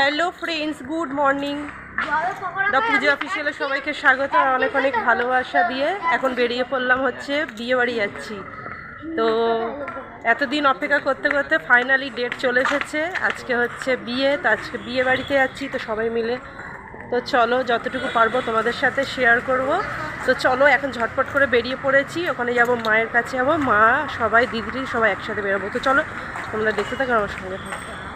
Hello friends good morning the Pujo অফিসিয়ালে সবাইকে স্বাগত। আর অনেক অনেক ভালোবাসা দিয়ে এখন বেরিয়ে পড়লাম হচ্ছে বিয়ে বাড়ি যাচ্ছি। তো এতদিন অপেক্ষা করতে করতে ফাইনালি ডেট চলে এসেছে। আজকে হচ্ছে বিয়ে তো আজকে বিয়ে বাড়িতে যাচ্ছি তো সবাই মিলে। তো চলো যতটুকু পারব তোমাদের সাথে শেয়ার করব। তো চলো এখন ঝটপট করে বেরিয়ে পড়েছি। ওখানে যাব মায়ের কাছে যাব। মা সবাই দিদি সবাই একসাথে বেরোবো। তো চলো তোমরা দেখতে থাকো আমার সঙ্গে থাকো।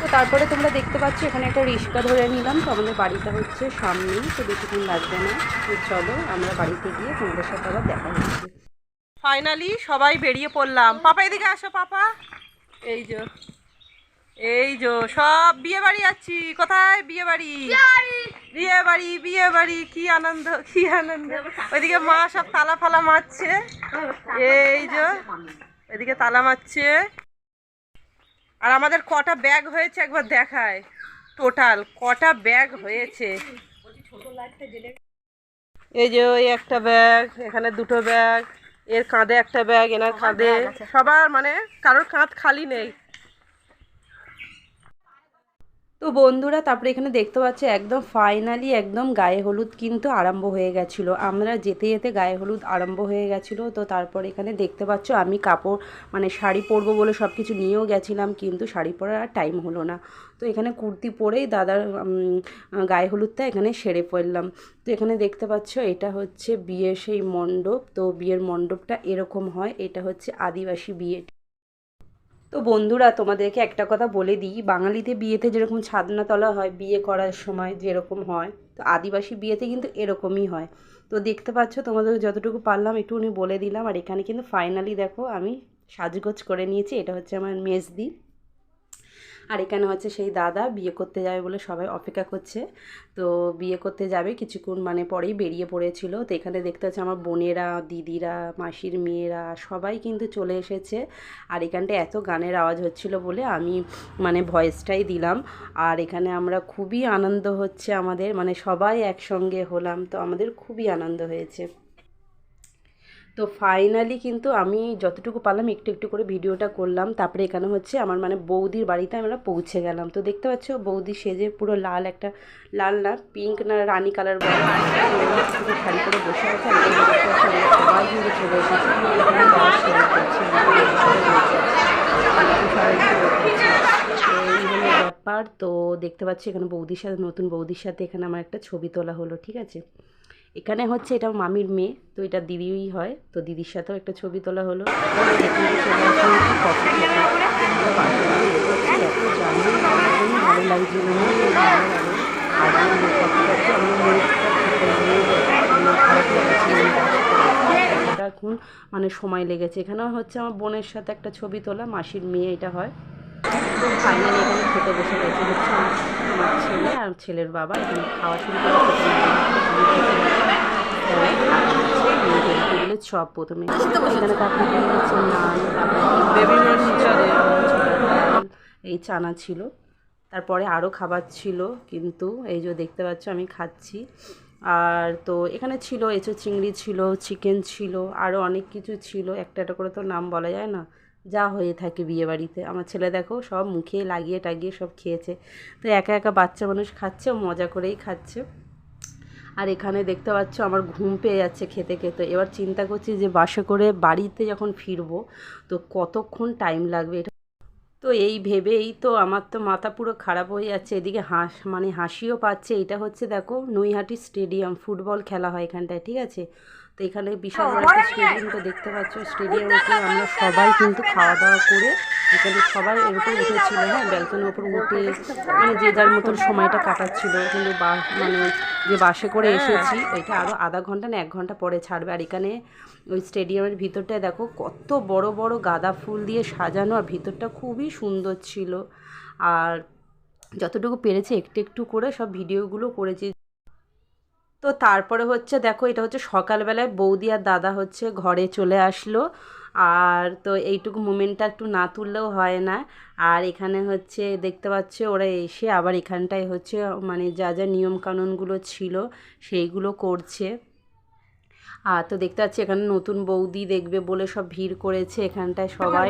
তো তারপরে তোমরা দেখতে পাচ্ছ এখানে একটা রিক্সা ধরে নিলাম। তো আমাদের বাড়িটা হচ্ছে সামনেই তো বেশিক্ষণ লাগবে না। তো চলো আমরা বাড়িতে গিয়ে তোমাদের সাথে আবার দেখা হচ্ছে। ফাইনালি সবাই বেরিয়ে পড়লাম। পাপা এদিকে আসো পাপা। এই যে এই যে সব বিয়ে বাড়ি যাচ্ছি। কোথায় বিয়ে বাড়ি? বিয়ে বাড়ি বিয়ে বাড়ি কি আনন্দ কি আনন্দ। ওইদিকে মা সব তালা ফালা মারছে। এই যে এদিকে তালা মারছে। আর আমাদের কটা ব্যাগ হয়েছে একবার দেখায়। টোটাল কটা ব্যাগ হয়েছে। এই যে ওই একটা ব্যাগ এখানে দুটো ব্যাগ এর কাঁধে একটা ব্যাগ এনার কাঁধে সবার মানে কারোর কাঁধ খালি নেই। তো বন্ধুরা, তারপরে এখানে দেখতে পাচ্ছি একদম ফাইনালি একদম গায়ে হলুদ কিন্তু আরম্ভ হয়ে গেছিল। আমরা যেতে যেতে গায়ে হলুদ আরম্ভ হয়ে গেছিল। তো তারপর এখানে দেখতে পাচ্ছ আমি কাপড় মানে শাড়ি পরবো বলে সব কিছু নিয়েও গেছিলাম, কিন্তু শাড়ি পরার আর টাইম হলো না। তো এখানে কুর্তি পরেই দাদার গায়ে হলুদটা এখানে সেরে পড়লাম তো এখানে দেখতে পাচ্ছ এটা হচ্ছে বিয়ের সেই মণ্ডপ। তো বিয়ের মণ্ডপটা এরকম হয়, এটা হচ্ছে আদিবাসী বিয়ে। তো বন্ধুরা, তোমাদেরকে একটা কথা বলে দিই। বাঙালিতে বিয়েতে যেরকম ছাদনা তলা হয়, বিয়ে করার সময় যেরকম হয়, তো আদিবাসী বিয়েতে কিন্তু এরকমই হয়। তো দেখতে পাচ্ছ, তোমাদের যতটুকু পারলাম একটু উনি বলে দিলাম। আর এখানে কিন্তু ফাইনালি দেখো, আমি সাজগোজ করে নিয়েছি। এটা হচ্ছে আমার মেজদি। আর এখানে হচ্ছে সেই দাদা বিয়ে করতে যাবে বলে সবাই অপেক্ষা করছে। তো বিয়ে করতে যাবে কিছুক্ষণ মানে পরেই বেরিয়ে পড়েছিল। তো এখানে দেখতে হচ্ছে আমার বোনেরা, দিদিরা, মাসির মেয়েরা সবাই কিন্তু চলে এসেছে। আর এখানটা এত গানের আওয়াজ হচ্ছিল বলে আমি মানে ভয়েসটাই দিলাম। আর এখানে আমরা খুবই আনন্দ হচ্ছে আমাদের মানে সবাই একসঙ্গে হলাম। তো আমাদের খুবই আনন্দ হয়েছে। তো ফাইনালি কিন্তু আমি যতটুকু পারলাম একটু একটু করে ভিডিওটা করলাম। তারপরে এখানে হচ্ছে আমার মানে বৌদির বাড়িতে আমরা পৌঁছে গেলাম। তো দেখতে পাচ্ছ বৌদি সেজে পুরো লাল একটা, লাল না পিঙ্ক না, রানী কালার করে বসে আছে। ব্যাপার। তো দেখতে পাচ্ছি এখানে বৌদির সাথে, নতুন বৌদির সাথে এখানে আমার একটা ছবি তোলা হলো, ঠিক আছে? এখানে হচ্ছে এটা মামির মেয়ে, তো এটা দিদিই হয়, তো দিদির সাথেও একটা ছবি তোলা হলো। এখানে মানে সময় লেগেছে। এখানে হচ্ছে আমার বোনের সাথে একটা ছবি তোলা, মাসির মেয়ে এটা হয়। ফাইনালি এখানে খেতে বসে গেছে। হচ্ছে আর ছেলের বাবা এখানে খাওয়া শুরু করে সব প্রথমে এই চানা ছিল। তারপরে আরও খাবার ছিল, কিন্তু এই যে দেখতে পাচ্ছ আমি খাচ্ছি। আর তো এখানে ছিল, এঁচো চিংড়ি ছিল, চিকেন ছিল আরও অনেক কিছু ছিল। একটা একটা করে তো নাম বলা যায় না। যা হয়ে থাকে বিয়ে বাড়িতে আমার ছেলে দেখো সব মুখে লাগিয়ে টাগিয়ে সব খেয়েছে। তো একা একা বাচ্চা মানুষ খাচ্ছে, ও মজা করেই খাচ্ছে। আর এখানে দেখতে পাচ্ছ আমার ঘুম পেয়ে যাচ্ছে খেতে খেতে। এবার চিন্তা করছি যে বাসে করে বাড়িতে যখন ফিরবো, তো কতক্ষণ টাইম লাগবে এটা? তো এই ভেবেই তো আমার তো মাথা পুরো খারাপ হয়ে যাচ্ছে। এদিকে হাস মানে হাসিও পাচ্ছে। এটা হচ্ছে দেখো নৈহাটি স্টেডিয়াম, ফুটবল খেলা হয় এখানটায়, ঠিক আছে? তো এখানে বিশাল বড় একটা স্টেডিয়ামটা দেখতে পাচ্ছ। স্টেডিয়ামে আমরা সবাই কিন্তু খাওয়া দাওয়া করে এখানে সবাই এর উপর উঠেছিল হ্যাঁ ব্যালকনির উপর উঠে মানে যে যার মতন সময়টা কাটাচ্ছিল কিন্তু বাস মানে যে বাসে করে এসেছি এটা আরও আধা ঘণ্টা না এক ঘণ্টা পরে ছাড়বে। আর এখানে ওই স্টেডিয়ামের ভিতরটায় দেখো কত বড় বড় গাঁদা ফুল দিয়ে সাজানো আর ভিতরটা খুবই সুন্দর ছিল। আর যতটুকু পেরেছি একটু একটু করে সব ভিডিওগুলো করেছি। তো তারপরে হচ্ছে দেখো এটা হচ্ছে সকালবেলায় বৌদি আর দাদা হচ্ছে ঘরে চলে আসলো। আর তো এইটুকু মুমেন্টটা একটু না তুললেও হয় না। আর এখানে হচ্ছে দেখতে পাচ্ছ ওরা এসে আবার এখানটায় হচ্ছে মানে যা যা নিয়মকানুনগুলো ছিল সেইগুলো করছে। আর তো দেখতে পাচ্ছি এখানে নতুন বৌদি দেখবে বলে সব ভিড় করেছে। এখানটায় সবাই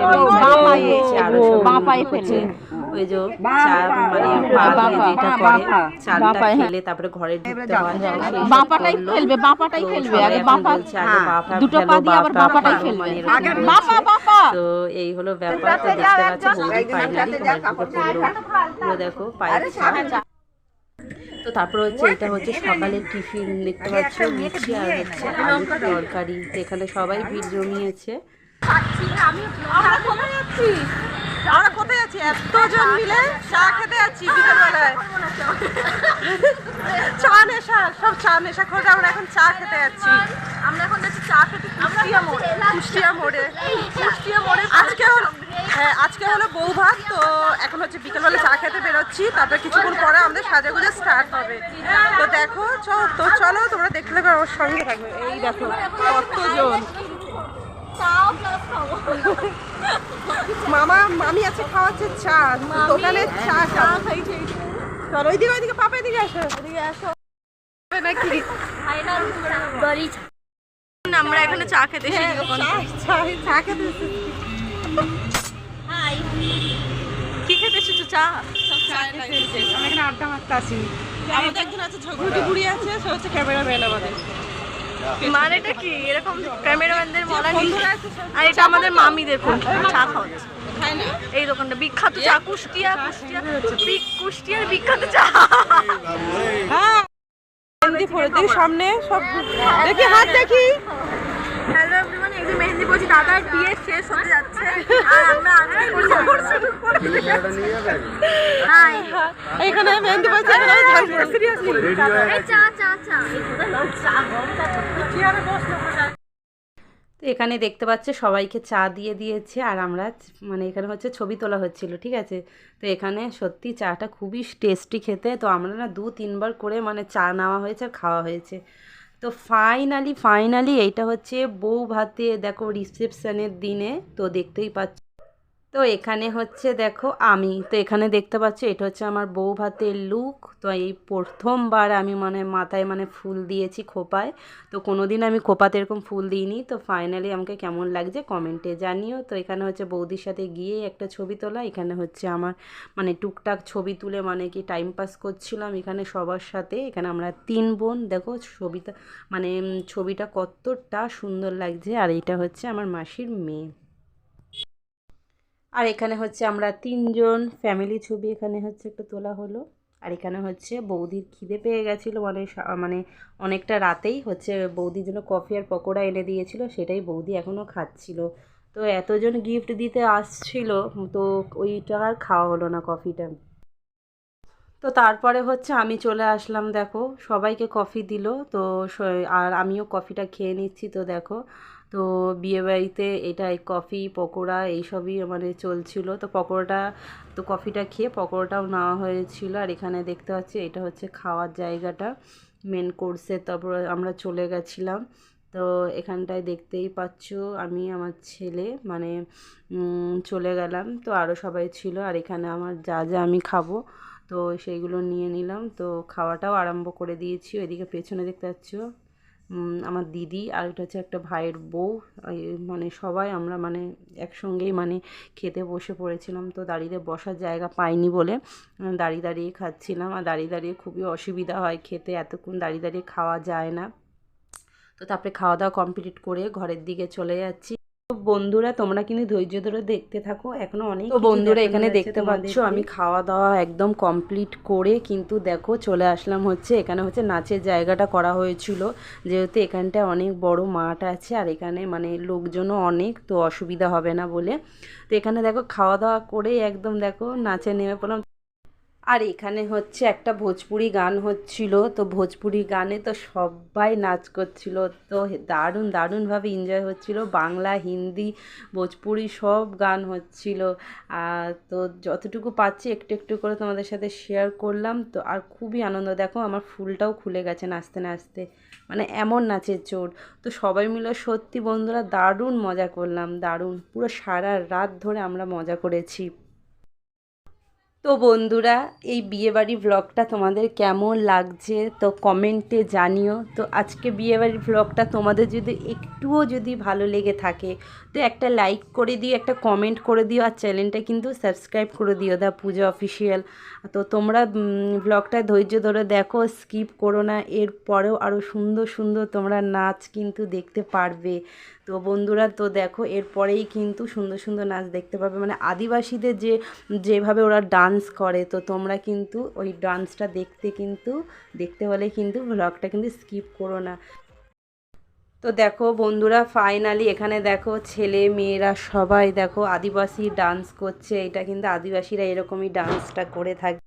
ওই যে চা মানে পা দিয়ে যেটা করে চালটা খেলে তারপরে ঘরে ঢুকতে হয় বাপাটাই। খেলবে বাপাটাই তো খেলবে। আগে বাপা। বাপা দুটো পা দিয়ে আবার বাপা বাপাটাই খেলো, খেলবে। মানে বাপা। বাপা। তো এই হলো ব্যাপার তো দেখতে পাচ্ছ বৌদি ফাইনালি পুরো। দেখো ছাপ। তো তারপর হচ্ছে এটা হচ্ছে সকালের টিফিন দেখতে পাচ্ছ লুচি আর হচ্ছে আলুর তরকারি। এখানে সবাই ভিড় জমিয়েছে। আমরা কোথায় যাচ্ছি এতজন মিলে চা খেতে যাচ্ছি বিকেলবেলায়। চা নেশা সব চা নেশা করে আমরা এখন চা খেতে যাচ্ছি। আমরা এখন যাচ্ছি চা খেতে কুষ্টিয়া মোড়ে। কুষ্টিয়া মোড়ে। কুষ্টিয়া মোড়ে। আজকে হলো হ্যাঁ আজকে হলো বউ ভাত তো এখন হচ্ছে বিকেলবেলা চা খেতে বেরোচ্ছি। তারপরে কিছুক্ষণ পরে আমাদের সাজাগুজে স্টার্ট হবে। তো দেখো চ তো চলো তোমরা দেখতে থাকো আমার সঙ্গে থাকবে। এই দেখো কতজন। মামা মামি আছে খাওয়াচ্ছে চা। দোকানের চা চা চলো ওইদিকে ওইদিকে পাপা এদিকে আসো। এদিকে আসো। নাকি আমরা এখানে চা খেতে এসেছি চা চা খেতে। কি খেতে এসেছ? চা? আমরা এখানে আড্ডা মারতে আছি আমাদের একজন আছে ঝগড়ুটি বুড়ি আছে সে হচ্ছে ক্যামেরাম্যান আমাদের। মানেটা কি? এরকম ক্যামেরাম্যানদের বলা আর এটা আমাদের মামি দেখুন, চা খাওয়াচ্ছে। এই দোকানটা, বিখ্যাত চা, কুষ্টিয়া কুষ্টিয়া কুষ্টিয়ার বিখ্যাত চা। হ্যাঁ। সামনে সব দেখি, হাত দেখি হ্যালো এভরিওয়ান এই যে মেহেন্দি বলছি দাদার বিয়ে শেষ হতে যাচ্ছে। আর আমরা আজকে হাই এখানে মেহেন্দি বলছে এখানে ঝাল সিরিয়াসলি চা চা চা। তো এখানে দেখতে পাচ্ছে সবাইকে চা দিয়ে দিয়েছে আর আমরা মানে এখানে হচ্ছে ছবি তোলা হচ্ছিল ঠিক আছে? তো এখানে সত্যি চাটা খুবই টেস্টি খেতে। তো আমরা না দু তিনবার করে মানে চা নেওয়া হয়েছে আর খাওয়া হয়েছে। তো ফাইনালি ফাইনালি এইটা হচ্ছে বউ ভাতে দেখো রিসেপশনের দিনে তো দেখতেই পাচ্ছ তো এখানে হচ্ছে দেখো আমি, তো এখানে দেখতে পাচ্ছ এটা হচ্ছে আমার বউ ভাতের লুক তো এই প্রথমবার আমি মানে মাথায় মানে ফুল দিয়েছি খোপায়। তো কোনো দিন আমি খোপাতে এরকম ফুল দিইনি। তো ফাইনালি আমাকে কেমন লাগছে কমেন্টে জানিও। তো এখানে হচ্ছে বৌদির সাথে গিয়ে একটা ছবি তোলা। এখানে হচ্ছে আমার মানে টুকটাক ছবি তুলে মানে কি টাইম পাস করছিলাম এখানে সবার সাথে। এখানে আমরা তিন বোন। দেখো ছবিটা মানে ছবিটা কতটা সুন্দর লাগছে। আর এটা হচ্ছে আমার মাসির মেয়ে। আর এখানে হচ্ছে আমরা তিনজন ফ্যামিলি ছবি এখানে হচ্ছে একটা তোলা হলো। আর এখানে হচ্ছে বৌদির খিদে পেয়ে গেছিল মানে মানে অনেকটা রাতেই হচ্ছে বৌদির জন্য কফি আর পকোড়া এনে দিয়েছিল, সেটাই বৌদি এখনও খাচ্ছিল। তো এতজন গিফট দিতে আসছিল, তো ওইটা আর খাওয়া হলো না কফিটা তো তারপরে হচ্ছে আমি চলে আসলাম, দেখো, সবাইকে কফি দিল, তো আর আমিও কফিটা খেয়ে নিচ্ছি, তো দেখো তো বিয়েবাড়িতে এটা এই কফি, পকোড়া এইসবই মানে চলছিল। তো পকোড়াটা, তো কফিটা খেয়ে পকোড়াটাও নেওয়া হয়েছিল। আর এখানে দেখতে পাচ্ছি এটা হচ্ছে খাওয়ার জায়গাটা মেন কোর্সে তারপর আমরা চলে গেছিলাম। তো এখানটায় দেখতেই পাচ্ছ আমি, আমার ছেলে মানে চলে গেলাম। তো আরও সবাই ছিল, আর এখানে আমার যা যা আমি খাব, তো সেইগুলো নিয়ে নিলাম। তো খাওয়াটাও আরম্ভ করে দিয়েছি। ওইদিকে পেছনে দেখতে পাচ্ছ আমার দিদি আর এটা হচ্ছে একটা ভাইয়ের বউ। মানে সবাই আমরা মানে একসঙ্গেই মানে খেতে বসে পড়েছিলাম। তো দাঁড়িয়ে বসার জায়গা পাইনি বলে দাঁড়িয়ে দাঁড়িয়ে খাচ্ছিলাম। আর দাঁড়িয়ে দাঁড়িয়ে খুবই অসুবিধা হয় খেতে, এতক্ষণ দাঁড়িয়ে দাঁড়িয়ে খাওয়া যায় না। তো তারপরে খাওয়া দাওয়া কমপ্লিট করে ঘরের দিকে চলে যাচ্ছি। বন্ধুরা তোমরা কিন্তু ধৈর্য ধরে দেখতে থাকো। এখনও অনেক তো বন্ধুরা এখানে দেখতে পাচ্ছ আমি খাওয়া দাওয়া একদম কমপ্লিট করে কিন্তু দেখো চলে আসলাম হচ্ছে এখানে হচ্ছে নাচের জায়গাটা করা হয়েছিল। যেহেতু এখানটায় অনেক বড় মাঠ আছে আর এখানে মানে লোকজনও অনেক তো অসুবিধা হবে না বলে। তো এখানে দেখো খাওয়া দাওয়া করে একদম দেখো নাচে নেমে পড়লাম। আর এখানে হচ্ছে একটা ভোজপুরি গান হচ্ছিল, তো ভোজপুরি গানে তো সবাই নাচ করছিল, তো দারুণ, দারুণভাবে এনজয় হচ্ছিল। বাংলা, হিন্দি, ভোজপুরি সব গান হচ্ছিল। তো যতটুকু পাচ্ছি একটু একটু করে তোমাদের সাথে শেয়ার করলাম, তো আর খুবই আনন্দ। দেখো আমার ফুলটাও খুলে গেছে নাচতে নাচতে। মানে এমন নাচের জোর তো সবাই মিলে সত্যি বন্ধুরা দারুণ মজা করলাম, দারুণ। পুরো সারা রাত ধরে আমরা মজা করেছি। তো বন্ধুরা, এই বিয়েবাড়ি ব্লগটা তোমাদের কেমন লাগছে তো কমেন্টে জানিও। তো আজকে বিয়েবাড়ির ব্লগটা তোমাদের যদি একটুও যদি ভালো লেগে থাকে তো একটা লাইক করে দিও, একটা কমেন্ট করে দিও, আর চ্যানেলটা কিন্তু সাবস্ক্রাইব করে দিও দা পূজা অফিসিয়াল তো তোমরা ব্লগটা ধৈর্য ধরে দেখো স্কিপ করো না, এর পরেও আরও সুন্দর সুন্দর তোমরা নাচ কিন্তু দেখতে পারবে। তো বন্ধুরা, তো দেখো এরপরেই কিন্তু সুন্দর সুন্দর নাচ দেখতে পাবে। মানে আদিবাসীদের যে, যেভাবে ওরা ডান্স করে, তো তোমরা কিন্তু ওই ডান্সটা দেখতে কিন্তু, দেখতে হলে কিন্তু ব্লগটা কিন্তু স্কিপ করো না। তো দেখো বন্ধুরা ফাইনালি এখানে দেখো ছেলে মেয়েরা সবাই দেখো আদিবাসী ডান্স করছে। এটা কিন্তু আদিবাসীরা এরকমই ডান্সটা করে থাকে।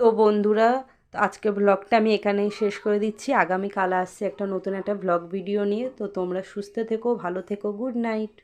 তো বন্ধুরা, আজকে ব্লগটা আমি এখানেই শেষ করে দিচ্ছি। আগামীকাল আসছে একটা নতুন একটা ব্লগ ভিডিও নিয়ে। তো তোমরা সুস্থ থেকো, ভালো থেকো গুড নাইট